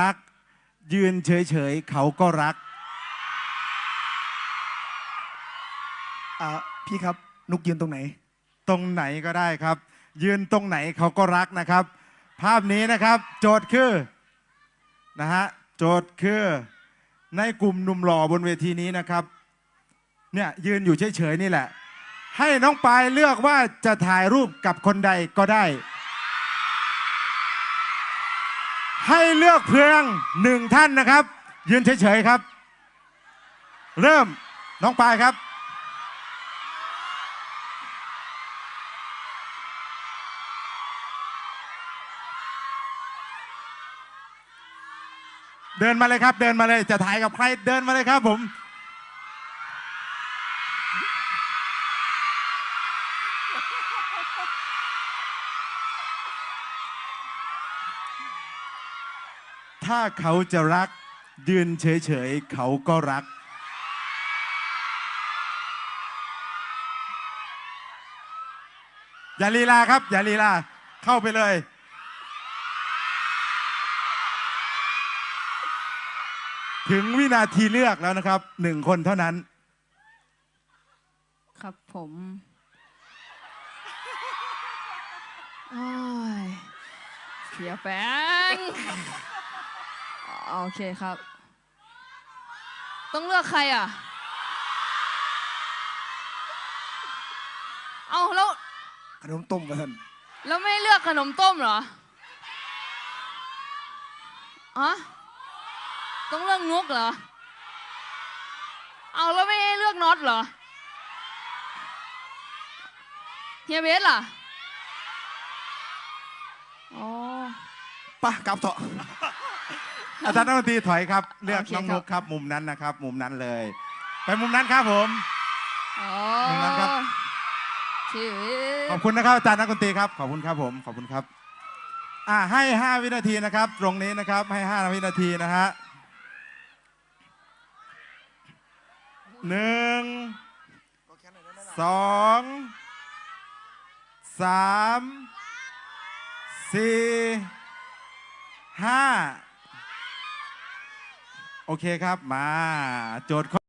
รัก ยืนเฉยๆเขาก็รัก อ่าพี่ครับนุกยืนตรงไหน ตรงไหนก็ได้ครับ ยืนตรงไหนเขาก็รักนะครับ ภาพนี้นะครับ โจทย์คือนะฮะโจทย์คือในกลุ่มหนุ่มหล่อบนเวทีนี้นะครับเนี่ยยืนอยู่เฉยๆนี่แหละ ให้น้องปายเลือกว่าจะถ่ายรูปกับคนใดก็ได้ ให้เลือกเพียงหนึ่งท่านนะครับ ยืนเฉยๆครับ เริ่มน้องปายครับเดินมาเลยครับ เดินมาเลยจะถ่ายกับใครเดินมาเลยครับ ผม ถ้าเขาจะรัก ยืนเฉยๆ เขาก็รัก อย่าลีลาครับ อย่าลีลา เข้าไปเลย ถึงวินาทีเลือกแล้วนะครับหนึ่งคนเท่านั้น ครับผมโอ้ยเสียแป้ง โอเคครับ ต้องเลือกใครอะ เอาแล้วขนมต้มมาท่านแล้วไม่เลือกขนมต้มเหรออะต้องเลือกนุกเหรอ เอาแล้วไม่ให้เลือกน็อตเหรอ เฮียเบสล่ะ อ๋อ ป่ะกลับเถอะ อาจารย์นักดนตรีถอยครับ เลือกโอเคน้องครับนุกครับ มุมนั้นนะครับ มุมนั้นเลย ไปมุมนั้นครับผม อ๋อหนึ่งนัดครับ ชีวิตขอบคุณนะครับอาจารย์นักดนตรีครับ ขอบคุณครับผม ขอบคุณครับ อ่าให้ 5 วินาทีนะครับ ตรงนี้นะครับ ให้ 5 วินาทีนะฮะหนึ่งสองสามสี่ห้า โอเคครับมาโจทย์ข้อ